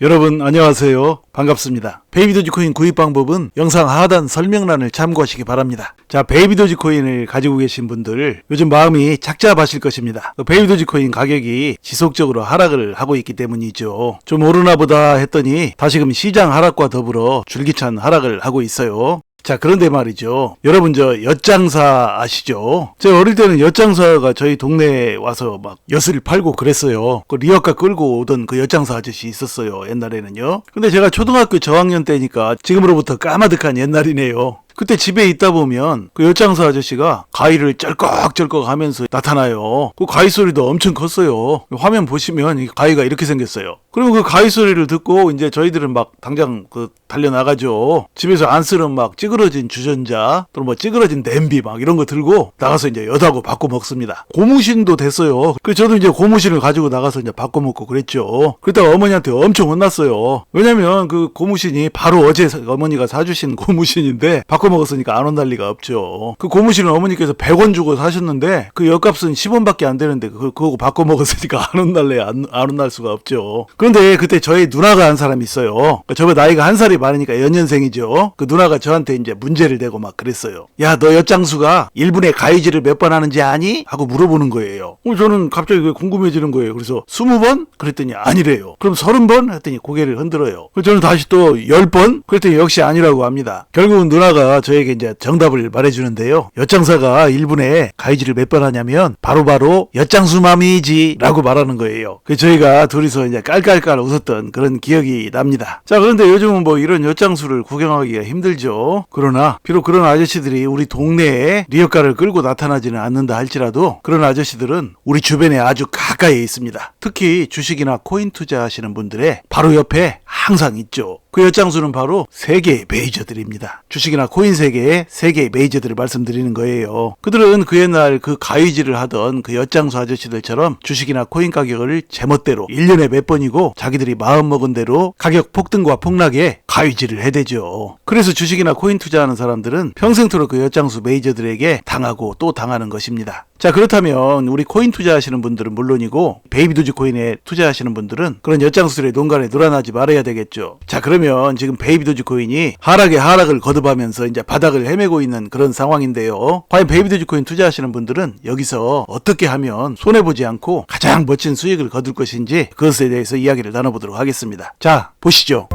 여러분 안녕하세요. 반갑습니다. 베이비 도지코인 구입 방법은 영상 하단 설명란을 참고하시기 바랍니다. 자, 베이비 도지코인을 가지고 계신 분들 요즘 마음이 착잡하실 것입니다. 그 베이비 도지코인 가격이 지속적으로 하락을 하고 있기 때문이죠. 좀 오르나 보다 했더니 다시금 시장 하락과 더불어 줄기찬 하락을 하고 있어요. 자, 그런데 말이죠. 여러분, 저, 엿장사 아시죠? 제가 어릴 때는 엿장사가 저희 동네에 와서 막 엿을 팔고 그랬어요. 그 리어카 끌고 오던 그 엿장사 아저씨 있었어요. 옛날에는요. 근데 제가 초등학교 저학년 때니까 지금으로부터 까마득한 옛날이네요. 그때 집에 있다 보면 그 엿장사 아저씨가 가위를 쩔꺽쩔꺽 하면서 나타나요. 그 가위 소리도 엄청 컸어요. 화면 보시면 이 가위가 이렇게 생겼어요. 그러면 그 가위 소리를 듣고 이제 저희들은 막 당장 그 달려 나가죠. 집에서 안 쓰는 막 찌그러진 주전자 또는 뭐 찌그러진 냄비 막 이런 거 들고 나가서 이제 엿하고 바꿔 먹습니다. 고무신도 됐어요. 그 저도 이제 고무신을 가지고 나가서 이제 바꿔 먹고 그랬죠. 그러다가 어머니한테 엄청 혼났어요. 왜냐면 그 고무신이 바로 어제 사- 어머니가 사주신 고무신인데 바꿔 먹었으니까 안 혼날 리가 없죠. 그 고무신은 어머니께서 100원 주고 사셨는데 그 엿값은 10원밖에 안 되는데 그, 그거 바꿔 먹었으니까 안 혼날래 안, 안 혼날 수가 없죠. 그런데 그때 저희 누나가 한 사람이 있어요. 그러니까 저보다 나이가 한 살이 많으니까 연년생이죠. 그 누나가 저한테 이제 문제를 내고 막 그랬어요. 야, 너 엿장수가 1분에 가위질을 몇 번 하는지 아니? 하고 물어보는 거예요. 어, 저는 갑자기 궁금해지는 거예요. 그래서 20번? 그랬더니 아니래요. 그럼 30번? 했더니 고개를 흔들어요. 그래서 저는 다시 또 10번? 그랬더니 역시 아니라고 합니다. 결국은 누나가 저에게 이제 정답을 말해주는데요. 엿장사가 1분에 가위질을 몇번 하냐면 바로바로 엿장수맘이지 라고 말하는 거예요. 그 저희가 둘이서 이제 깔깔깔 웃었던 그런 기억이 납니다. 자 그런데 요즘은 뭐 이런 엿장수를 구경하기가 힘들죠. 그러나 비록 그런 아저씨들이 우리 동네에 리어카를 끌고 나타나지는 않는다 할지라도 그런 아저씨들은 우리 주변에 아주 가까이에 있습니다. 특히 주식이나 코인 투자하시는 분들의 바로 옆에 항상 있죠. 그 엿장수는 바로 세계의 메이저들입니다. 주식이나 코인 세계의 세계의 메이저들을 말씀드리는 거예요. 그들은 그 옛날 그 가위질을 하던 그 엿장수 아저씨들처럼 주식이나 코인 가격을 제멋대로 1년에 몇 번이고 자기들이 마음먹은 대로 가격 폭등과 폭락에 가위질을 해대죠. 그래서 주식이나 코인 투자하는 사람들은 평생토록 그 엿장수 메이저들에게 당하고 또 당하는 것입니다. 자 그렇다면 우리 코인 투자하시는 분들은 물론이고 베이비 도지 코인에 투자하시는 분들은 그런 엿장수들의 농간에 놀아나지 말아야 되겠죠. 자 그 러면 지금 베이비 도지 코인이 하락에 하락을 거듭하면서 이제 바닥을 헤매고 있는 그런 상황인데요. 과연 베이비 도지 코인 투자하시는 분들은 여기서 어떻게 하면 손해 보지 않고 가장 멋진 수익을 거둘 것인지 그것에 대해서 이야기를 나눠보도록 하겠습니다. 자 보시죠.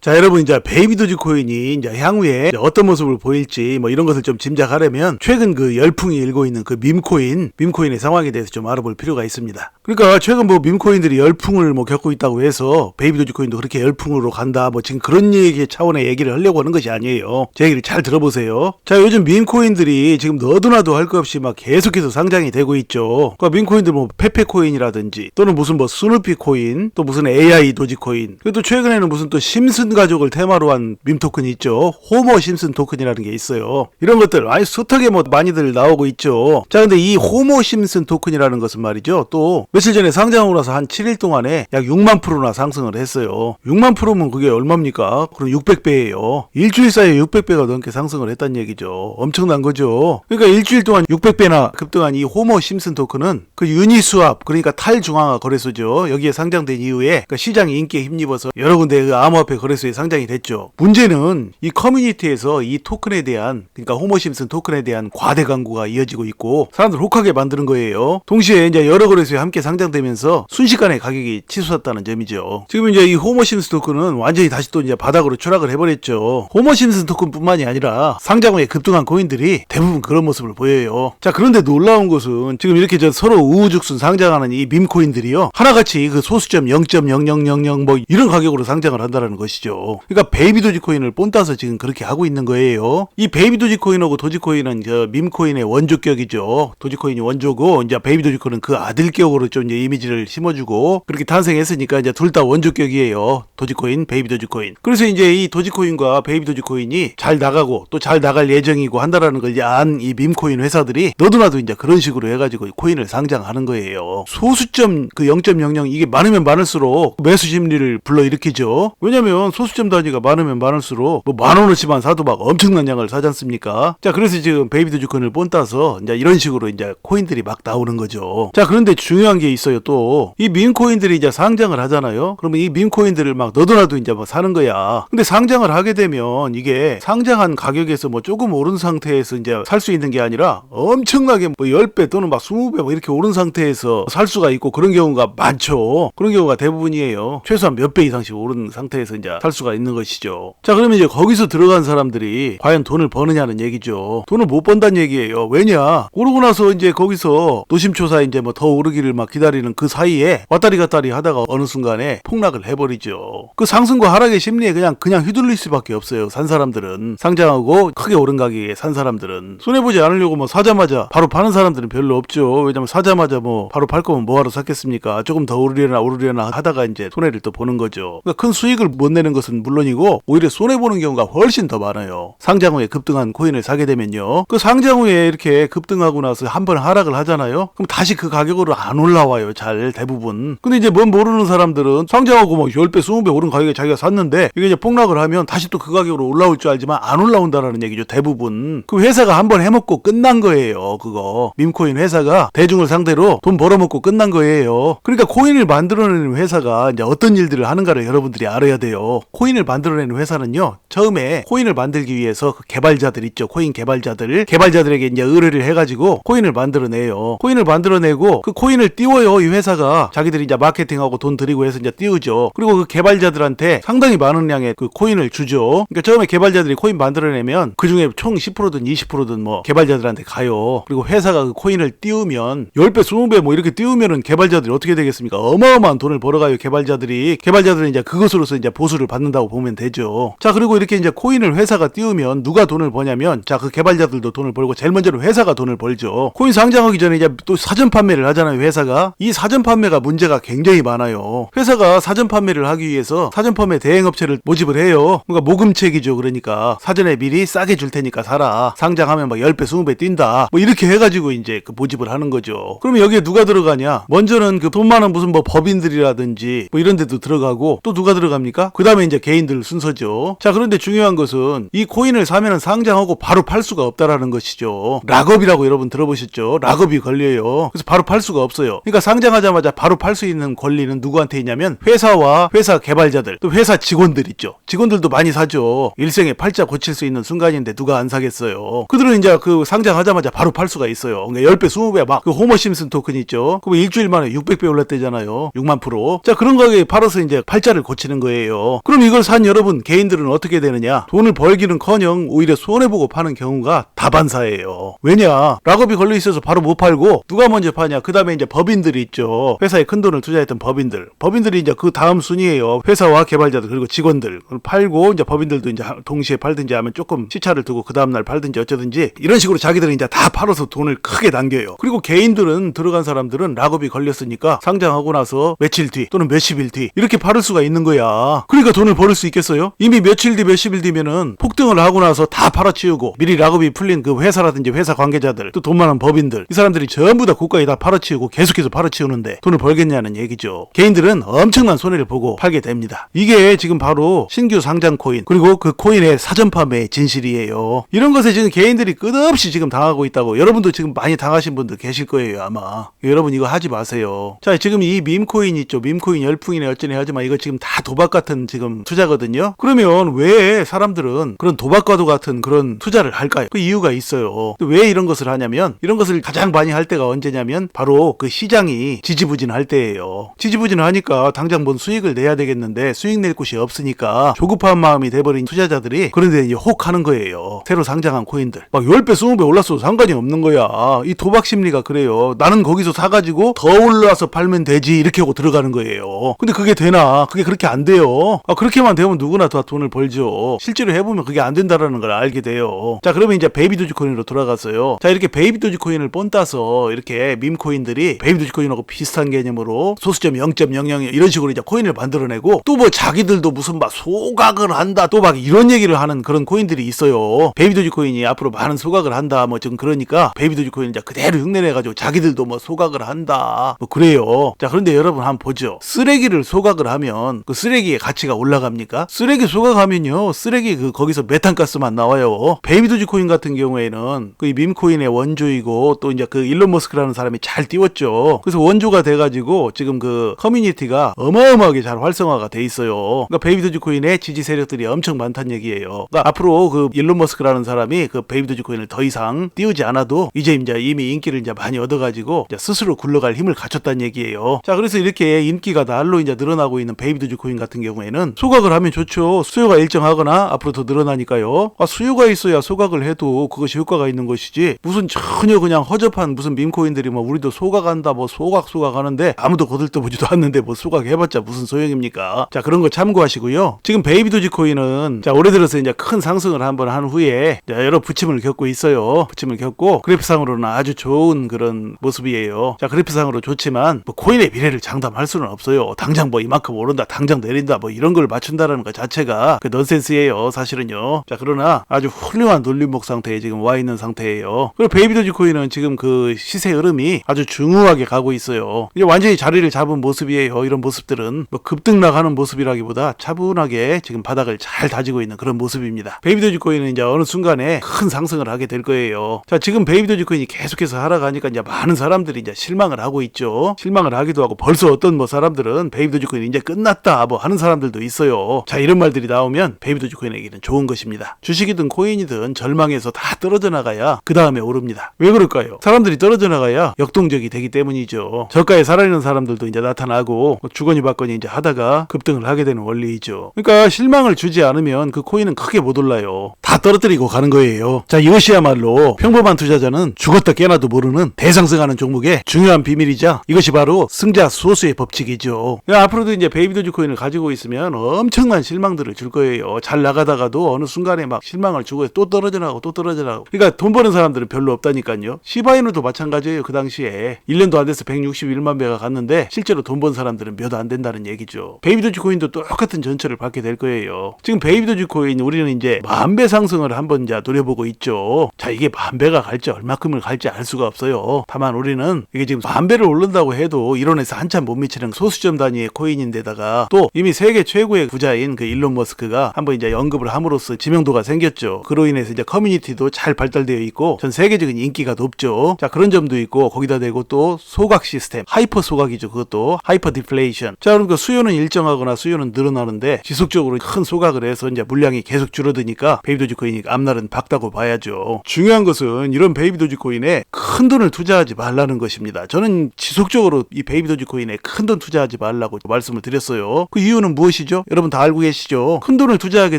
자, 여러분, 이제 베이비 도지 코인이 이제 향후에 이제 어떤 모습을 보일지 뭐 이런 것을 좀 짐작하려면 최근 그 열풍이 일고 있는 그 밈코인, 밈코인의 상황에 대해서 좀 알아볼 필요가 있습니다. 그러니까 최근 뭐 밈코인들이 열풍을 뭐 겪고 있다고 해서 베이비 도지 코인도 그렇게 열풍으로 간다 뭐 지금 그런 얘기 차원의 얘기를 하려고 하는 것이 아니에요. 제 얘기를 잘 들어보세요. 자, 요즘 밈코인들이 지금 너도나도 할 것 없이 막 계속해서 상장이 되고 있죠. 그러니까 밈코인들 뭐 페페코인이라든지 또는 무슨 뭐 스누피 코인 또 무슨 AI 도지 코인 그리고 또 최근에는 무슨 또 심슨 가족을 테마로 한 밈 토큰이 있죠. 호모 심슨 토큰이라는 게 있어요. 이런 것들 아니 숱하게 뭐 많이들 나오고 있죠. 자 근데 이 호모 심슨 토큰이라는 것은 말이죠. 또 며칠 전에 상장하고 나서 한 7일 동안에 약 6만 프로나 상승을 했어요. 6만 프로면 그게 얼마입니까? 그럼 600배예요. 일주일 사이에 600배가 넘게 상승을 했다는 얘기죠. 엄청난 거죠. 그러니까 일주일 동안 600배나 급등한 이 호모 심슨 토큰은 그 유니스왑 그러니까 탈중앙화 거래소죠. 여기에 상장된 이후에 그러니까 시장이 인기에 힘입어서 여러 군데 그 암호화폐 거래소에 상장이 됐죠. 문제는 이 커뮤니티에서 이 토큰에 대한 그러니까 호모 심슨 토큰에 대한 과대 광고가 이어지고 있고 사람들 혹하게 만드는 거예요. 동시에 이제 여러 거래소에 함께 상장되면서 순식간에 가격이 치솟았다는 점이죠. 지금 이제 이 심슨 토큰은 완전히 다시 또 이제 바닥으로 추락을 해버렸죠. 심슨 토큰뿐만이 아니라 상장 후에 급등한 코인들이 대부분 그런 모습을 보여요. 자 그런데 놀라운 것은 지금 이렇게 저 서로 우후죽순 상장하는 이 밈코인들이요 하나같이 그 소수점 0.0000 뭐 이런 가격으로 상장을 한다는 것이죠. 그러니까 베이비 도지코인을 본따서 지금 그렇게 하고 있는 거예요. 이 베이비 도지코인하고 도지코인은 저 밈코인의 원조격이죠. 도지코인이 원조고 이제 베이비 도지코인은 그 아들격으로 좀좀 이제 이미지를 심어주고 그렇게 탄생했으니까 이제 둘 다 원조격이에요. 도지코인, 베이비 도지코인. 그래서 이제 이 도지코인과 베이비 도지코인이 잘 나가고 또 잘 나갈 예정이고 한다라는 걸 이제 안 이 밈코인 회사들이 너도나도 이제 그런 식으로 해가지고 코인을 상장하는 거예요. 소수점 그 0.00 이게 많으면 많을수록 매수 심리를 불러일으키죠. 왜냐면 소수점 단위가 많으면 많을수록 뭐 만 원어치만 사도 막 엄청난 양을 사지 않습니까? 자 그래서 지금 베이비 도지코인을 본따서 이제 이런 식으로 이제 코인들이 막 나오는 거죠. 자 그런데 중요한 게 있어요 또이 밈코인들이 이제 상장을 하잖아요. 그러면 이 밈코인들을 막 너도나도 이제 막 사는 거야. 근데 상장을 하게 되면 이게 상장한 가격에서 뭐 조금 오른 상태에서 이제 살 수 있는 게 아니라 엄청나게 뭐 10배 또는 막 20배 뭐 이렇게 오른 상태에서 살 수가 있고 그런 경우가 많죠. 그런 경우가 대부분이에요. 최소한 몇 배 이상씩 오른 상태에서 이제 살 수가 있는 것이죠. 자 그러면 이제 거기서 들어간 사람들이 과연 돈을 버느냐는 얘기죠. 돈을 못 번다는 얘기예요. 왜냐? 오르고 나서 이제 거기서 노심초사 이제 뭐 더 오르기를 막 기다리는 그 사이에 왔다리 갔다리 하다가 어느 순간에 폭락을 해버리죠. 그 상승과 하락의 심리에 그냥 그냥 휘둘릴 수밖에 없어요. 산 사람들은 상장하고 크게 오른 가격에 산 사람들은 손해 보지 않으려고 뭐 사자마자 바로 파는 사람들은 별로 없죠. 왜냐면 사자마자 뭐 바로 팔 거면 뭐하러 샀겠습니까? 조금 더 오르려나 오르려나 하다가 이제 손해를 또 보는 거죠. 그러니까 큰 수익을 못 내는 것은 물론이고 오히려 손해 보는 경우가 훨씬 더 많아요. 상장 후에 급등한 코인을 사게 되면요. 그 상장 후에 이렇게 급등하고 나서 한 번 하락을 하잖아요. 그럼 다시 그 가격으로 안 올라 와요. 잘 대부분. 근데 이제 뭔 모르는 사람들은 상장하고 뭐 10배, 20배 오른 가격에 자기가 샀는데 이게 이제 폭락을 하면 다시 또 그 가격으로 올라올 줄 알지만 안 올라온다라는 얘기죠. 대부분. 그 회사가 한번 해먹고 끝난 거예요. 그거. 밈코인 회사가 대중을 상대로 돈 벌어먹고 끝난 거예요. 그러니까 코인을 만들어내는 회사가 이제 어떤 일들을 하는가를 여러분들이 알아야 돼요. 코인을 만들어내는 회사는요. 처음에 코인을 만들기 위해서 그 개발자들 있죠. 코인 개발자들. 개발자들에게 이제 의뢰를 해가지고 코인을 만들어내요. 코인을 만들어내고 그 코인을 띄워 요. 이 회사가. 자기들이 이제 마케팅하고 돈 들이고 해서 이제 띄우죠. 그리고 그 개발자들한테 상당히 많은 양의 그 코인을 주죠. 그러니까 처음에 개발자들이 코인 만들어내면 그 중에 총 10%든 20%든 뭐 개발자들한테 가요. 그리고 회사가 그 코인을 띄우면 10배, 20배 뭐 이렇게 띄우면은 개발자들이 어떻게 되겠습니까? 어마어마한 돈을 벌어가요. 개발자들이. 개발자들은 이제 그것으로서 이제 보수를 받는다고 보면 되죠. 자, 그리고 이렇게 이제 코인을 회사가 띄우면 누가 돈을 버냐면 자, 그 개발자들도 돈을 벌고 제일 먼저는 회사가 돈을 벌죠. 코인 상장하기 전에 이제 또 사전 판매를 하잖아요. 회사가. 이 사전 판매가 문제가 굉장히 많아요. 회사가 사전 판매를 하기 위해서 사전 판매 대행업체를 모집을 해요. 그러니까 모금책이죠. 그러니까 사전에 미리 싸게 줄 테니까 사라. 상장하면 막 10배, 20배 뛴다. 뭐 이렇게 해가지고 이제 그 모집을 하는 거죠. 그러면 여기에 누가 들어가냐? 먼저는 그 돈 많은 무슨 뭐 법인들이라든지 뭐 이런 데도 들어가고 또 누가 들어갑니까? 그 다음에 이제 개인들 순서죠. 자, 그런데 중요한 것은 이 코인을 사면은 상장하고 바로 팔 수가 없다라는 것이죠. 락업이라고 여러분 들어보셨죠? 락업이 걸려요. 그래서 바로 팔 수가 없어요. 그러니까 상장하자마자 바로 팔 수 있는 권리는 누구한테 있냐면 회사와 회사 개발자들 또 회사 직원들 있죠. 직원들도 많이 사죠. 일생에 팔자 고칠 수 있는 순간인데 누가 안 사겠어요. 그들은 이제 그 상장하자마자 바로 팔 수가 있어요. 그러니까 10배, 20배 막 그 호머 심슨 토큰 있죠. 그럼 일주일 만에 600배 올랐대잖아요. 6만 프로. 자, 그런 가격에 팔아서 이제 팔자를 고치는 거예요. 그럼 이걸 산 여러분 개인들은 어떻게 되느냐? 돈을 벌기는 커녕 오히려 손해보고 파는 경우가 다반사예요. 왜냐? 락업이 걸려 있어서 바로 못 팔고 누가 먼저 파냐? 그 다음에 이제 법인 들이 있죠. 회사에 큰 돈을 투자했던 법인들. 법인들이 이제 그 다음 순위예요. 회사와 개발자들 그리고 직원들. 팔고 이제 법인들도 이제 동시에 팔든지 하면 조금 시차를 두고 그 다음 날 팔든지 어쩌든지 이런 식으로 자기들은 이제 다 팔아서 돈을 크게 남겨요. 그리고 개인들은 들어간 사람들은 락업이 걸렸으니까 상장하고 나서 며칠 뒤 또는 몇십일 뒤 이렇게 팔을 수가 있는 거야. 그러니까 돈을 벌을 수 있겠어요? 이미 며칠 뒤 몇십일 뒤면은 폭등을 하고 나서 다 팔아치우고 미리 락업이 풀린 그 회사라든지 회사 관계자들 또 돈 많은 법인들 이 사람들이 전부 다 고가에 다 팔아치우고 계속해서 팔아치우는데 돈을 벌겠냐는 얘기죠. 개인들은 엄청난 손해를 보고 팔게 됩니다. 이게 지금 바로 신규 상장 코인 그리고 그 코인의 사전 판매의 진실이에요. 이런 것에 지금 개인들이 끝없이 지금 당하고 있다고 여러분도 지금 많이 당하신 분들 계실 거예요 아마. 여러분 이거 하지 마세요. 자 지금 이 밈코인 있죠. 밈코인 열풍이네 어쩌네 하지만 이거 지금 다 도박 같은 지금 투자거든요. 그러면 왜 사람들은 그런 도박과도 같은 그런 투자를 할까요? 그 이유가 있어요. 왜 이런 것을 하냐면 이런 것을 가장 많이 할 때가 언제냐면 바로 그 시 장이 지지부진할 때예요. 지지부진하니까 당장 뭔 수익을 내야 되겠는데 수익 낼 곳이 없으니까 조급한 마음이 돼버린 투자자들이 그런데 이제 혹하는 거예요. 새로 상장한 코인들 막 10배 20배 올랐어도 상관이 없는 거야. 이 도박 심리가 그래요. 나는 거기서 사가지고 더 올라서 팔면 되지 이렇게 하고 들어가는 거예요. 근데 그게 되나? 그게 그렇게 안 돼요. 아, 그렇게만 되면 누구나 다 돈을 벌죠. 실제로 해보면 그게 안 된다라는 걸 알게 돼요. 자 그러면 이제 베이비 도지코인으로 돌아갔어요. 자 이렇게 베이비 도지코인을 뻔 따서 이렇게 밈코인들이 베이비 베이비 도지코인하고 비슷한 개념으로 소수점 0.00 이런 식으로 이제 코인을 만들어내고 또 뭐 자기들도 무슨 막 소각을 한다 또 막 이런 얘기를 하는 그런 코인들이 있어요. 베이비 도지코인이 앞으로 많은 소각을 한다 뭐 지금 그러니까 베이비 도지코인 이제 그대로 흉내내가지고 자기들도 뭐 소각을 한다 뭐 그래요. 자 그런데 여러분 한번 보죠. 쓰레기를 소각을 하면 그 쓰레기의 가치가 올라갑니까? 쓰레기 소각하면요 쓰레기 그 거기서 메탄가스만 나와요. 베이비 도지코인 같은 경우에는 그 밈코인의 원조이고 또 이제 그 일론 머스크라는 사람이 잘 띄웠죠. 그래서 원조가 돼가지고 지금 그 커뮤니티가 어마어마하게 잘 활성화가 돼 있어요. 그러니까 베이비 도지코인의 지지 세력들이 엄청 많다는 얘기예요. 그러니까 앞으로 그 일론 머스크라는 사람이 그 베이비 도지코인을 더 이상 띄우지 않아도 이제 이제 이미 인기를 이제 많이 얻어가지고 이제 스스로 굴러갈 힘을 갖췄다는 얘기예요. 자 그래서 이렇게 인기가 날로 이제 늘어나고 있는 베이비 도지코인 같은 경우에는 소각을 하면 좋죠. 수요가 일정하거나 앞으로 더 늘어나니까요. 아 수요가 있어야 소각을 해도 그것이 효과가 있는 것이지 무슨 전혀 그냥 허접한 무슨 밈코인들이 뭐 우리도 소각한다 뭐 소각 소각 하는데 아무도 거들떠보지도 않는데 뭐 소각 해봤자 무슨 소용입니까? 자 그런 거 참고하시고요. 지금 베이비 도지코인은 자 올해 들어서 이제 큰 상승을 한번 한 후에 자, 여러 부침을 겪고 있어요. 부침을 겪고 그래프상으로는 아주 좋은 그런 모습이에요. 자 그래프상으로 좋지만 뭐 코인의 미래를 장담할 수는 없어요. 당장 뭐 이만큼 오른다, 당장 내린다 뭐 이런 걸 맞춘다라는 것 자체가 그 넌센스예요. 사실은요. 자 그러나 아주 훌륭한 놀림목 상태에 지금 와 있는 상태예요. 그리고 베이비 도지코인은 지금 그 시세 흐름이 아주 중후하게 가고 있어요. 이제 완전히 자리를 잡은 모습이에요. 이런 모습들은 뭐 급등락하는 모습이라기보다 차분하게 지금 바닥을 잘 다지고 있는 그런 모습입니다. 베이비 도지코인은 이제 어느 순간에 큰 상승을 하게 될 거예요. 자 지금 베이비 도지코인이 계속해서 하락하니까 이제 많은 사람들이 이제 실망을 하고 있죠. 실망을 하기도 하고 벌써 어떤 뭐 사람들은 베이비 도지코인 이제 끝났다 뭐 하는 사람들도 있어요. 자 이런 말들이 나오면 베이비 도지코인에게는 좋은 것입니다. 주식이든 코인이든 절망에서 다 떨어져 나가야 그 다음에 오릅니다. 왜 그럴까요? 사람들이 떨어져 나가야 역동적이 되기 때문이 죠. 저가에 살아있는 사람들도 이제 나타나고 뭐 주거니 받거니 이제 하다가 급등을 하게 되는 원리이죠. 그러니까 실망을 주지 않으면 그 코인은 크게 못 올라요. 다 떨어뜨리고 가는 거예요. 자 이것이야말로 평범한 투자자는 죽었다 깨나도 모르는 대상승하는 종목의 중요한 비밀이자 이것이 바로 승자 소수의 법칙이죠. 앞으로도 이제 베이비 도지 코인을 가지고 있으면 엄청난 실망들을 줄 거예요. 잘 나가다가도 어느 순간에 막 실망을 주고 또 떨어져 나가고 또 떨어져 나가고. 그러니까 돈 버는 사람들은 별로 없다니까요. 시바이누도 마찬가지예요. 그 당시에 1년도 안 돼서 161만 배가 갔는데 실제로 돈 번 사람들은 몇 안 된다는 얘기죠. 베이비 도지코인도 똑같은 전철을 받게 될 거예요. 지금 베이비 도지코인 우리는 이제 만 배 상승을 한번 이제 노려보고 있죠. 자 이게 만 배가 갈지 얼마큼을 갈지 알 수가 없어요. 다만 우리는 이게 지금 만 배를 오른다고 해도 이론에서 한참 못 미치는 소수점 단위의 코인인데다가 또 이미 세계 최고의 부자인 그 일론 머스크가 한번 이제 언급을 함으로써 지명도가 생겼죠. 그로 인해서 이제 커뮤니티도 잘 발달되어 있고 전 세계적인 인기가 높죠. 자 그런 점도 있고 거기다 대고 또 소각 시스템 하이퍼 소각이죠. 그것도 하이퍼 디플레이션. 자 그러니까 수요는 일정하거나 수요는 늘어나는데 지속적으로 큰 소각을 해서 이제 물량이 계속 줄어드니까 베이비 도지코인이 앞날은 밝다고 봐야죠. 중요한 것은 이런 베이비 도지코인에 큰 돈을 투자하지 말라는 것입니다. 저는 지속적으로 이 베이비 도지코인에 큰 돈 투자하지 말라고 말씀을 드렸어요. 그 이유는 무엇이죠? 여러분 다 알고 계시죠? 큰 돈을 투자하게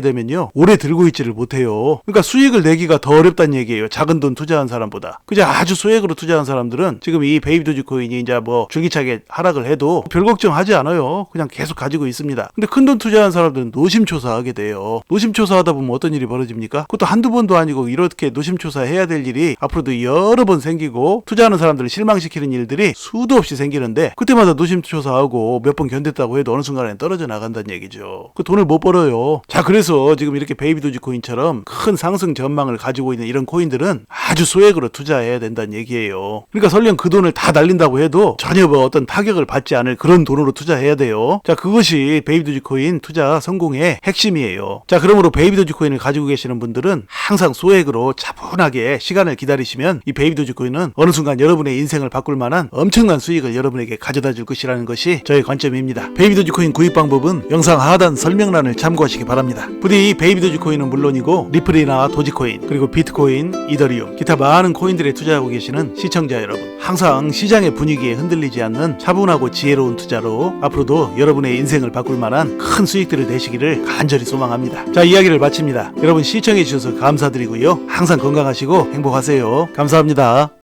되면요 오래 들고 있지를 못해요. 그러니까 수익을 내기가 더 어렵다는 얘기예요. 작은 돈 투자한 사람보다. 그저 아주 소액으로 투자한 사람들은 지금 이 베이비 도지코인 이 이제 뭐 줄기차게 하락을 해도 별 걱정하지 않아요. 그냥 계속 가지고 있습니다. 근데 큰 돈 투자한 사람들은 노심초사하게 돼요. 노심초사하다 보면 어떤 일이 벌어집니까? 그것도 한두 번도 아니고 이렇게 노심초사해야 될 일이 앞으로도 여러 번 생기고 투자하는 사람들을 실망시키는 일들이 수도 없이 생기는데 그때마다 노심초사하고 몇 번 견뎠다고 해도 어느 순간에 떨어져 나간다는 얘기죠. 그 돈을 못 벌어요. 자 그래서 지금 이렇게 베이비 도지 코인처럼 큰 상승 전망을 가지고 있는 이런 코인들은 아주 소액으로 투자해야 된다는 얘기예요. 그러니까 설령 그 돈을 다 날 린다고 해도 전혀 뭐 어떤 타격을 받지 않을 그런 돈으로 투자해야 돼요. 자 그것이 베이비 도지코인 투자 성공의 핵심이에요. 자 그러므로 베이비 도지코인을 가지고 계시는 분들은 항상 소액으로 차분하게 시간을 기다리시면 이 베이비 도지코인은 어느 순간 여러분의 인생을 바꿀 만한 엄청난 수익을 여러분에게 가져다 줄 것이라는 것이 저의 관점입니다. 베이비 도지코인 구입 방법은 영상 하단 설명란을 참고하시기 바랍니다. 부디 베이비 도지코인은 물론이고 리플이나 도지코인 그리고 비트코인, 이더리움 기타 많은 코인들에 투자하고 계시는 시청자 여러분 항상 시장의 분위기에 흔들리지 않는 차분하고 지혜로운 투자로 앞으로도 여러분의 인생을 바꿀 만한 큰 수익들을 내시기를 간절히 소망합니다. 자 이야기를 마칩니다. 여러분 시청해 주셔서 감사드리고요. 항상 건강하시고 행복하세요. 감사합니다.